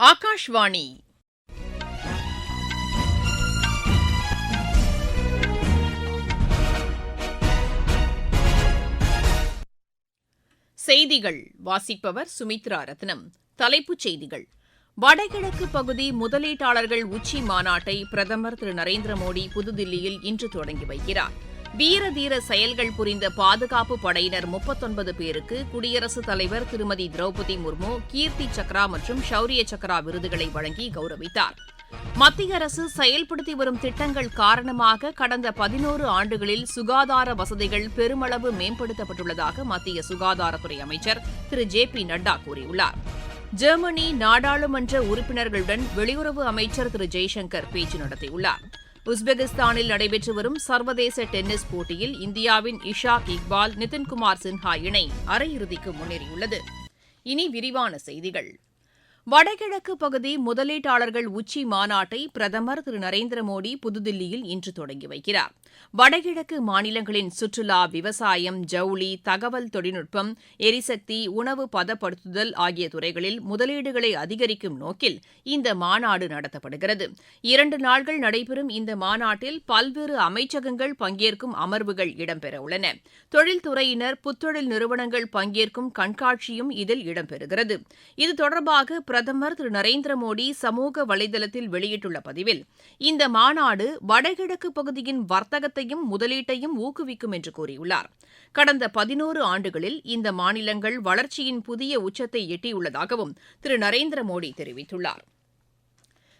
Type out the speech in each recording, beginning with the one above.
ஆகாஷ்வாணி. செய்திகள். வாசிப்பவர் சுமித்ரா ரத்னம். தலைப்புச் செய்திகள். வடகிழக்கு பகுதி முதலீட்டாளர்கள் உச்சி மாநாட்டை பிரதமர் திரு நரேந்திர மோடி புதுதில்லியில் இன்று தொடங்கி வைக்கிறார். வீரதீர செயல்கள் புரிந்த பாதுகாப்பு படையினர் முப்பத்தொன்பது பேருக்கு குடியரசுத் தலைவர் திருமதி திரௌபதி முர்மு கீர்த்தி சக்ரா மற்றும் ஷௌரிய சக்ரா விருதுகளை வழங்கி கௌரவித்தார். மத்திய அரசு செயல்படுத்தி வரும் திட்டங்கள் காரணமாக கடந்த பதினோரு ஆண்டுகளில் சுகாதார வசதிகள் பெருமளவு மேம்படுத்தப்பட்டுள்ளதாக மத்திய சுகாதாரத்துறை அமைச்சர் திரு. ஜே. பி. நட்டா கூறியுள்ளார். ஜெர்மனி நாடாளுமன்ற உறுப்பினர்களுடன் வெளியுறவு அமைச்சர் திரு. ஜெய்சங்கர் பேச்சு நடத்தியுள்ளார். உஸ்பெகிஸ்தானில் நடைபெற்று வரும் சர்வதேச டென்னிஸ் போட்டியில் இந்தியாவின் இஷாக் இக்பால் நிதின்குமார் சின்ஹா இணை அரையிறுதிக்கு முன்னேறியுள்ளது. இனி விரிவான செய்திகள். வடகிழக்கு பகுதி முதலீட்டாளர்கள் உச்சி மாநாட்டை பிரதமர் திரு. நரேந்திர மோடி புதுதில்லியில் இன்று தொடங்கி வைக்கிறார். வடகிழக்கு மாநிலங்களின் சுற்றுலா விவசாயம் ஜவுளி தகவல் தொழில்நுட்பம் எரிசக்தி உணவு பதப்படுத்துதல் ஆகிய துறைகளில் முதலீடுகளை அதிகரிக்கும் நோக்கில் இந்த மாநாடு நடத்தப்படுகிறது. இரண்டு நாள்கள் நடைபெறும் இந்த மாநாட்டில் பல்வேறு அமைச்சகங்கள் பங்கேற்கும் அமர்வுகள் இடம்பெறவுள்ளன தொழில்துறையினர் புத்தொழில் நிறுவனங்கள் பங்கேற்கும் கண்காட்சியும் இதில் இடம்பெறுகிறது. இது தொடர்பாக பிரதமர் திரு நரேந்திர மோடி சமூக வலைதளத்தில் வெளியிட்டுள்ள பதிவில் இந்த மாநாடு வடகிழக்கு பகுதியின் வர்த்தகத்தையும் முதலீட்டையும் ஊக்குவிக்கும் என்று கூறியுள்ளார். கடந்த பதினோரு ஆண்டுகளில் இந்த மாநிலங்கள் வளர்ச்சியின் புதிய உச்சத்தை எட்டியுள்ளதாகவும் திரு நரேந்திர மோடி தெரிவித்துள்ளார்.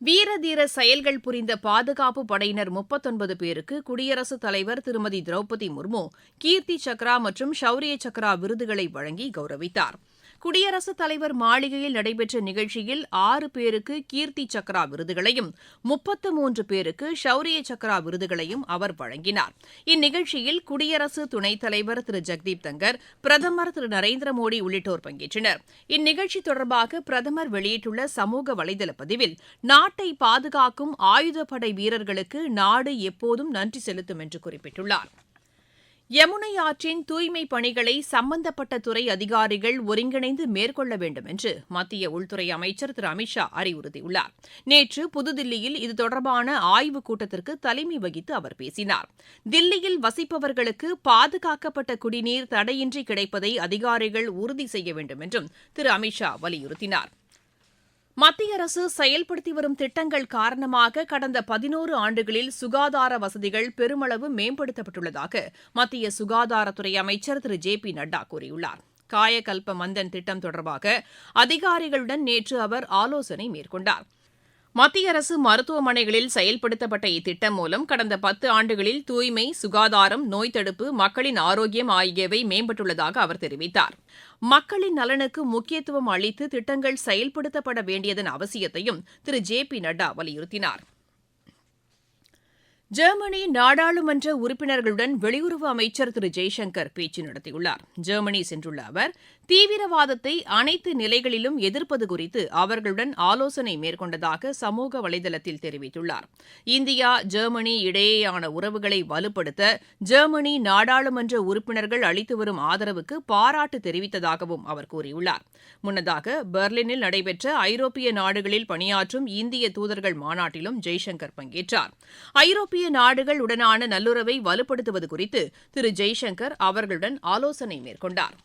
வீரதீர செயல்கள் புரிந்த பாதுகாப்பு படையினர் முப்பத்தொன்பது பேருக்கு குடியரசுத் தலைவர் திருமதி திரௌபதி முர்மு கீர்த்தி சக்ரா மற்றும் ஷௌரிய சக்ரா விருதுகளை வழங்கி கௌரவித்தார். குடியரசுத் தலைவர் மாளிகையில் நடைபெற்ற நிகழ்ச்சியில் ஆறு பேருக்கு கீர்த்தி சக்ரா விருதுகளையும் முப்பத்து மூன்று பேருக்கு ஷௌரிய சக்ரா விருதுகளையும் அவர் வழங்கினார். இந்நிகழ்ச்சியில் குடியரசு துணைத் தலைவர் திரு. ஜெக்தீப் தங்கர் பிரதமர் திரு. நரேந்திர மோடி உள்ளிட்டோர் பங்கேற்றனர். இந்நிகழ்ச்சி தொடர்பாக பிரதமர் வெளியிட்டுள்ள சமூக வலைதள பதிவில் நாட்டை பாதுகாக்கும் ஆயுதப்படை வீரர்களுக்கு நாடு எப்போதும் நன்றி செலுத்தும் என்று குறிப்பிட்டுள்ளார். யமுனை ஆற்றின் தூய்மைப் பணிகளை சம்பந்தப்பட்ட துறை அதிகாரிகள் ஒருங்கிணைந்து மேற்கொள்ள வேண்டும் என்று மத்திய உள்துறை அமைச்சர் திரு. அமித் ஷா அறிவுறுத்தியுள்ளார். நேற்று புதுதில்லியில் இது தொடர்பான ஆய்வுக் கூட்டத்திற்கு தலைமை வகித்து அவர் பேசினார். தில்லியில் வசிப்பவர்களுக்கு பாதுகாக்கப்பட்ட குடிநீர் தடையின்றி கிடைப்பதை அதிகாரிகள் உறுதி செய்ய வேண்டும் என்றும் திரு. அமித் ஷா வலியுறுத்தினார். மத்திய அரசு செயல்படுத்தி வரும் திட்டங்கள் காரணமாக கடந்த பதினோரு ஆண்டுகளில் சுகாதார வசதிகள் பெருமளவு மேம்படுத்தப்பட்டுள்ளதாக மத்திய சுகாதாரத்துறை அமைச்சர் திரு. ஜே. பி. நட்டா கூறியுள்ளார். காயகல்ப மந்தன் திட்டம் தொடர்பாக அதிகாரிகளுடன் நேற்று அவர் ஆலோசனை மேற்கொண்டார். மத்திய அரசு மருத்துவமனைகளில் செயல்படுத்தப்பட்ட இத்திட்டம் மூலம் கடந்த பத்து ஆண்டுகளில் தூய்மை சுகாதாரம் நோய் தடுப்பு மக்களின் ஆரோக்கியம் ஆகியவை மேம்பட்டுள்ளதாக அவர் தெரிவித்தார். மக்களின் நலனுக்கு முக்கியத்துவம் அளித்து திட்டங்கள் செயல்படுத்தப்பட வேண்டியதன் அவசியத்தையும் திரு. ஜே. பி. நட்டா வலியுறுத்தினார். ஜெர்மனி நாடாளுமன்ற உறுப்பினர்களுடன் வெளியுறவு அமைச்சர் திரு. ஜெய்சங்கர் பேச்சு நடத்தியுள்ளார். ஜெர்மனி சென்றுள்ள அவர் தீவிரவாதத்தை அனைத்து நிலைகளிலும் எதிர்ப்பது குறித்து அவர்களுடன் ஆலோசனை மேற்கொண்டதாக சமூக வலைதளத்தில் தெரிவித்துள்ளார். இந்தியா ஜெர்மனி இடையேயான உறவுகளை வலுப்படுத்த ஜெர்மனி நாடாளுமன்ற உறுப்பினர்கள் அளித்து வரும் ஆதரவுக்கு பாராட்டு தெரிவித்ததாகவும் அவர் கூறியுள்ளார். முன்னதாக பெர்லினில் நடைபெற்ற ஐரோப்பிய நாடுகளில் பணியாற்றும் இந்திய தூதர்கள் மாநாட்டிலும் ஜெய்சங்கர் பங்கேற்றார். ஐரோப்பிய நாடுகள் உடனான நல்லுறவை வலுப்படுத்துவது குறித்து திரு ஜெய்சங்கர் அவர்களுடன் ஆலோசனை மேற்கொண்டார்.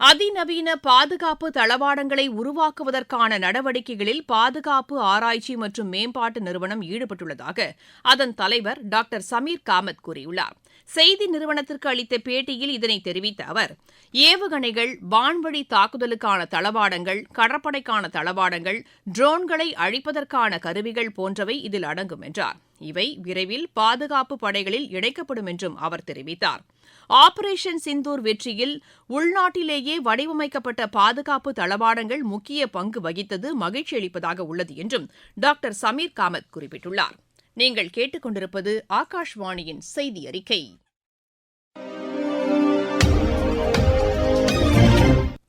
அதிநவீன பாதுகாப்பு தளவாடங்களை உருவாக்குவதற்கான நடவடிக்கைகளில் பாதுகாப்பு ஆராய்ச்சி மற்றும் மேம்பாட்டு நிறுவனம் ஈடுபட்டுள்ளதாக அதன் தலைவர் டாக்டர் சமீர் காமத் கூறியுள்ளார். செய்தி நிறுவனத்திற்கு அளித்த பேட்டியில் இதனை தெரிவித்த அவர் ஏவுகணைகள் வான்வழி தாக்குதலுக்கான தளவாடங்கள் கடற்படைக்கான தளவாடங்கள் ட்ரோன்களை அழிப்பதற்கான கருவிகள் போன்றவை இதில் அடங்கும் என்றார். இவை விரைவில் பாதுகாப்பு படைகளில் இணைக்கப்படும் என்றும் அவர் தெரிவித்தார். ஆபரேஷன் சிந்தூர் வெற்றியில் உள்நாட்டிலேயே வடிவமைக்கப்பட்ட பாதுகாப்பு தளவாடங்கள் முக்கிய பங்கு வகித்தது மகிழ்ச்சி அளிப்பதாக உள்ளது என்றும் டாக்டர் சமீர் காமத் குறிப்பிட்டுள்ளார். நீங்கள் கேட்டுக்கொண்டிருப்பது ஆகாஷ்வாணியின் செய்தி அறிக்கை.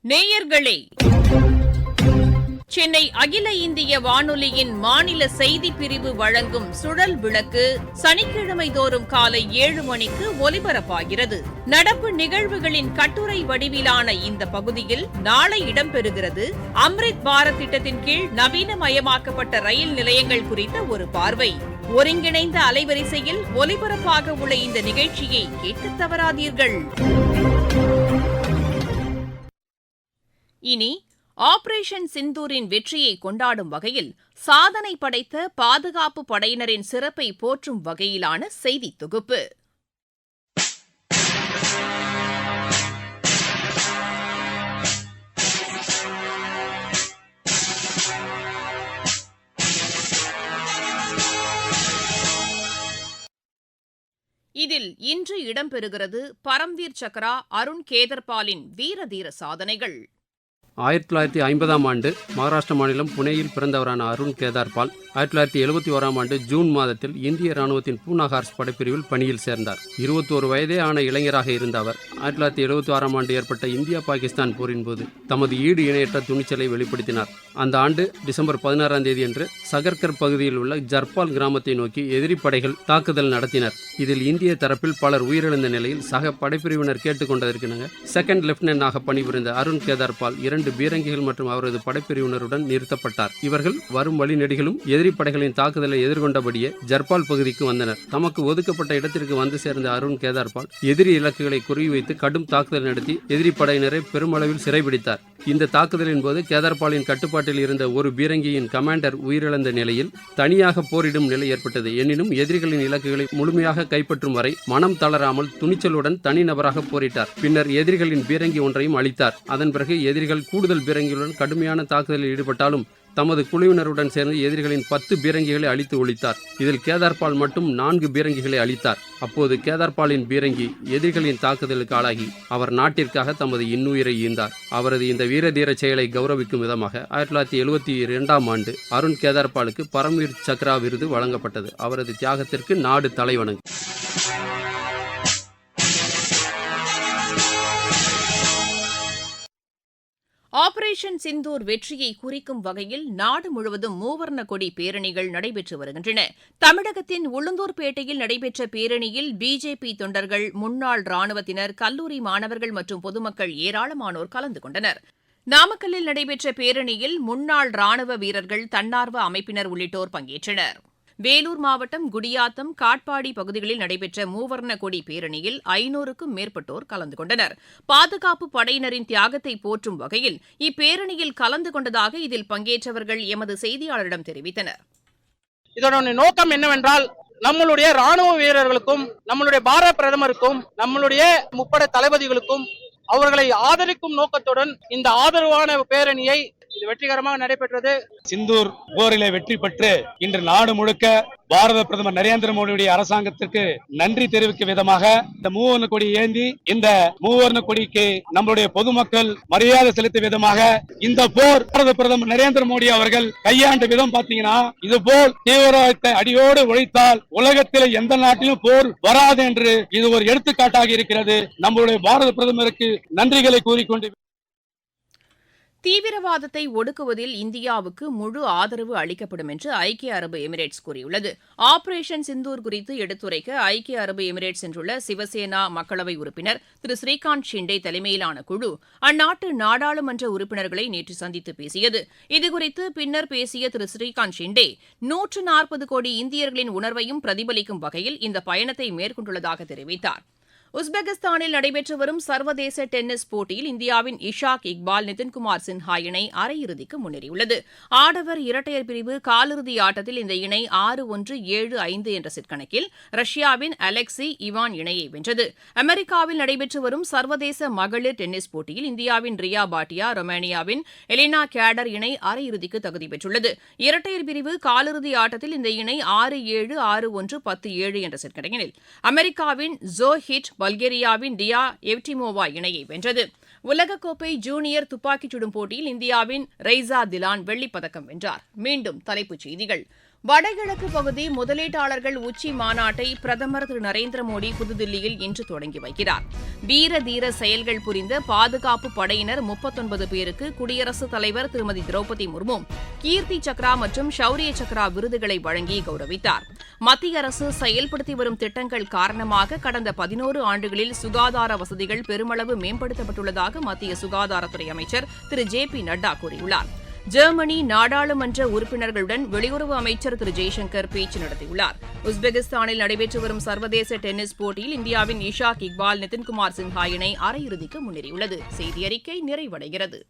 நேயர்களே சென்னை அகில இந்திய வானொலியின் மாநில செய்தி பிரிவு வழங்கும் சுழல் விளக்கு சனிக்கிழமை தோறும் காலை ஏழு மணிக்கு ஒலிபரப்பாகிறது. நடப்பு நிகழ்வுகளின் கட்டுரை வடிவிலான இந்த பகுதியில் நாளை இடம்பெறுகிறது. அம்ரித் பாரத் திட்டத்தின் கீழ் நவீனமயமாக்கப்பட்ட ரயில் நிலையங்கள் குறித்த ஒரு பார்வை. ஒருங்கிணைந்த அலைவரிசையில் ஒலிபரப்பாக உள்ள இந்த நிகழ்ச்சியை கேட்க தவறாதீர்கள். இனி ஆபரேஷன் சிந்தூரின் வெற்றியை கொண்டாடும் வகையில் சாதனை படைத்த பாதுகாப்பு படையினரின் சிறப்பை போற்றும் வகையிலான செய்தி தொகுப்பு. இதில் இன்று இடம்பெறுகிறது பரம்வீர் சக்ரா அருண் கேதர்பாலின் வீரதீர சாதனைகள். ஆயிரத்தி தொள்ளாயிரத்தி ஐம்பதாம் ஆண்டு மகாராஷ்டிர மாநிலம் புனேயில் பிறந்தவரான அருண் கேதார்பால் ஆயிரத்தி தொள்ளாயிரத்தி எழுபத்தி ஓராம் ஆண்டு ஜூன் மாதத்தில் இந்திய ராணுவத்தின் பூனா ஹார்ஸ் படைப்பிரிவில் பணியில் சேர்ந்தார். இருபத்தோரு வயதே ஆன இளைஞராக இருந்த அவர் ஆயிரத்தி தொள்ளாயிரத்தி எழுபத்தி ஆறாம் ஆண்டு ஏற்பட்ட இந்தியா பாகிஸ்தான் போரின் போது தமது ஈடு இணையற்ற துணிச்சலை வெளிப்படுத்தினார். அந்த ஆண்டு டிசம்பர் பதினாறாம் தேதி அன்று சகர்கர் பகுதியில் உள்ள ஜர்பால் கிராமத்தை நோக்கி எதிரி படைகள் தாக்குதல் நடத்தினர். இதில் இந்திய தரப்பில் பலர் உயிரிழந்த நிலையில் சக படைப்பிரிவினர் கேட்டுக்கொண்டதற்கு செகண்ட் லெப்டினன்டாக பணிபுரிந்த அருண் கேதார்பால் இரண்டு பீரங்கிகள் மற்றும் அவரது படைப்பிரிவினருடன் நிறுத்தப்பட்டார். இவர்கள் வரும் வழிநெடுகிலும் எதிரி படைகளின் தாக்குதலை எதிர்கொண்டபடியே ஜர்பால் பகுதிக்கு வந்தனர். தமக்கு ஒதுக்கப்பட்ட இடத்திற்கு வந்து சேர்ந்த அருண் கேதார்பால் எதிரி இலக்குகளை குறிவைத்து கடும் தாக்குதல் நடத்தி எதிரி படையினரை பெருமளவில் சிறைபிடித்தார். இந்த தாக்குதலின் போது கேதார்பாலின் கட்டுப்பாட்டில் இருந்த ஒரு பீரங்கியின் கமாண்டர் உயிரிழந்த நிலையில் தனியாக போரிடும் நிலை ஏற்பட்டது. எனினும் எதிரிகளின் இலக்குகளை முழுமையாக கைப்பற்றும் வரை மனம் தளராமல் துணிச்சலுடன் தனிநபராக போரிட்டார். பின்னர் எதிரிகளின் பீரங்கி ஒன்றையும் அளித்தார் அதன் பிறகு எதிரிகள் கூடுதல் பீரங்கியுடன் கடுமையான தாக்குதலில் ஈடுபட்டாலும் தமது குழுவினருடன் சேர்ந்து எதிரிகளின் பத்து பீரங்கிகளை அழித்து ஒழித்தார். இதில் கேதார்பால் மட்டும் நான்கு பீரங்கிகளை அளித்தார் அப்போது கேதார்பாலின் பீரங்கி எதிரிகளின் தாக்குதலுக்கு ஆளாகி அவர் நாட்டிற்காக தமது இன்னுயிரை ஈந்தார். அவரது இந்த வீரதீர செயலை கௌரவிக்கும் விதமாக ஆயிரத்தி தொள்ளாயிரத்தி எழுபத்தி இரண்டாம் ஆண்டு அருண் கேதார்பாலுக்கு பரம்வீர் சக்ரா விருது வழங்கப்பட்டது. அவரது தியாகத்திற்கு நாடு தலைவணங்கு. ஆபரேஷன் சிந்தூர் வெற்றியை குறிக்கும் வகையில் நாடு முழுவதும் மூவர்ண கொடி பேரணிகள் நடைபெற்று வருகின்றன. தமிழகத்தின் உளுந்தூர்பேட்டையில் நடைபெற்ற பேரணியில் பிஜேபி தொண்டர்கள் முன்னாள் ராணுவத்தினர் கல்லூரி மாணவர்கள் மற்றும் பொதுமக்கள் ஏராளமானோர் கலந்து கொண்டனர். நாமக்கல்லில் நடைபெற்ற பேரணியில் முன்னாள் ராணுவ வீரர்கள் தன்னார்வ அமைப்பினர் உள்ளிட்டோர் பங்கேற்றனர். வேலூர் மாவட்டம் குடியாத்தம் காட்பாடி பகுதிகளில் நடைபெற்ற மூவர்ண கொடி பேரணியில் ஐநூறுக்கும் மேற்பட்டோர் கலந்து கொண்டனர். பாதுகாப்பு படையினரின் தியாகத்தை போற்றும் வகையில் இப்பேரணியில் கலந்து கொண்டதாக இதில் பங்கேற்றவர்கள் எமது செய்தியாளரிடம் தெரிவித்தனர். இதனுடைய நோக்கம் என்னவென்றால் நம்மளுடைய ராணுவ வீரர்களுக்கும் நம்மளுடைய பாரத பிரதமருக்கும் நம்மளுடைய முப்படை தளபதிகளுக்கும் அவர்களை ஆதரிக்கும் நோக்கத்துடன் இந்த ஆதரவான பேரணியை இது வெற்றிகரமாக நடைபெற்றது. சிந்தூர் போரிலே வெற்றி பெற்று இன்று நாடு முழுக்க பாரத பிரதமர் நரேந்திர மோடியுடைய அரசாங்கத்திற்கு நன்றி தெரிவிக்கும் விதமாக இந்த மூவர்ண கொடி ஏந்தி இந்த மூவர்ண கொடிக்கு நம்மளுடைய பொதுமக்கள் மரியாதை செலுத்தும் விதமாக இந்த போர் பாரத பிரதமர் நரேந்திர மோடி அவர்கள் கையாண்ட விதம் பாத்தீங்கன்னா இது போல் தீவிரவாதத்தை அடியோடு ஒழித்தால் உலகத்தில் எந்த நாட்டிலும் போர் வராது என்று இது ஒரு எடுத்துக்காட்டாக இருக்கிறது. நம்மளுடைய பாரத பிரதமருக்கு நன்றிகளை கூறிக்கொண்டு தீவிரவாதத்தை ஒடுக்குவதில் இந்தியாவுக்கு முழு ஆதரவு அளிக்கப்படும் என்று ஐக்கிய அரபு எமிரேட்ஸ் கூறியுள்ளது. ஆபரேஷன் சிந்தூர் குறித்து எடுத்துரைக்க ஐக்கிய அரபு எமிரேட்ஸ் சென்றுள்ள சிவசேனா மக்களவை உறுப்பினர் திரு. ஸ்ரீகாந்த் ஷிண்டே தலைமையிலான குழு அந்நாட்டு நாடாளுமன்ற உறுப்பினர்களை நேற்று சந்தித்து பேசியது. இதுகுறித்து பின்னர் பேசிய திரு. ஸ்ரீகாந்த் ஷிண்டே நூற்று நாற்பது கோடி இந்தியர்களின் உணர்வையும் பிரதிபலிக்கும் வகையில் இந்த பயணத்தை மேற்கொண்டுள்ளதாக தெரிவித்தார். உஸ்பெகிஸ்தானில் நடைபெற்று வரும் சர்வதேச டென்னிஸ் போட்டியில் இந்தியாவின் இஷாக் இக்பால் நிதின்குமார் சின்ஹா இணை அரையிறுதிக்கு முன்னேறியுள்ளது. ஆடவர் இரட்டையர் பிரிவு காலிறுதி ஆட்டத்தில் இந்த இணை ஆறு ஒன்று ஏழு ஐந்து என்ற செட் கணக்கில் ரஷ்யாவின் அலெக்சி இவான் இணையை வென்றது. அமெரிக்காவில் நடைபெற்று வரும் சர்வதேச மகளிர் டென்னிஸ் போட்டியில் இந்தியாவின் ரியா பாட்டியா ரொமேனியாவின் எலினா கேடர் இணை அரையிறுதிக்கு தகுதி பெற்றுள்ளது. இரட்டையர் பிரிவு காலிறுதி ஆட்டத்தில் இந்த இணை ஆறு ஏழு ஆறு ஒன்று பத்து ஏழு என்ற செட் கணக்கில் அமெரிக்காவின் ஜோ ஹிட் பல்கேரியாவின் டியா எவ்டிமோவா இணையை வென்றது. உலகக்கோப்பை ஜூனியர் துப்பாக்கிச் சுடும் போட்டியில் இந்தியாவின் ரெய்சா திலான் வெள்ளிப் பதக்கம் வென்றார். மீண்டும் தலைப்புச் செய்திகள். வடகிழக்கு பகுதி முதலீட்டாளர்கள் உச்சி மாநாட்டை பிரதமர் திரு. நரேந்திர மோடி புதுதில்லியில் இன்று தொடங்கி வைக்கிறார். வீர தீர செயல்கள் புரிந்த பாதுகாப்பு படையினர் முப்பத்தொன்பது பேருக்கு குடியரசுத் தலைவர் திருமதி. திரௌபதி முர்மு கீர்த்தி சக்ரா மற்றும் ஷௌரிய சக்ரா விருதுகளை வழங்கி கௌரவித்தார். மத்திய அரசு செயல்படுத்தி வரும் திட்டங்கள் காரணமாக கடந்த பதினோரு ஆண்டுகளில் சுகாதார வசதிகள் பெருமளவு மேம்படுத்தப்பட்டுள்ளதாக மத்திய சுகாதாரத்துறை அமைச்சர் திரு. ஜே பி நட்டா கூறியுள்ளார். ஜெர்மனி நாடாளுமன்ற உறுப்பினர்களுடன் வெளியுறவு அமைச்சர் திரு ஜெய்சங்கர் பேச்சு நடத்தியுள்ளார். உஸ்பெகிஸ்தானில் நடைபெற்று வரும் சர்வதேச டென்னிஸ் போட்டியில் இந்தியாவின் இஷாக் இக்பால் நிதின்குமார் சின்ஹா இணை அரையிறுதிக்கு முன்னேறியுள்ளது. செய்தி அறிக்கை நிறைவடைகிறது.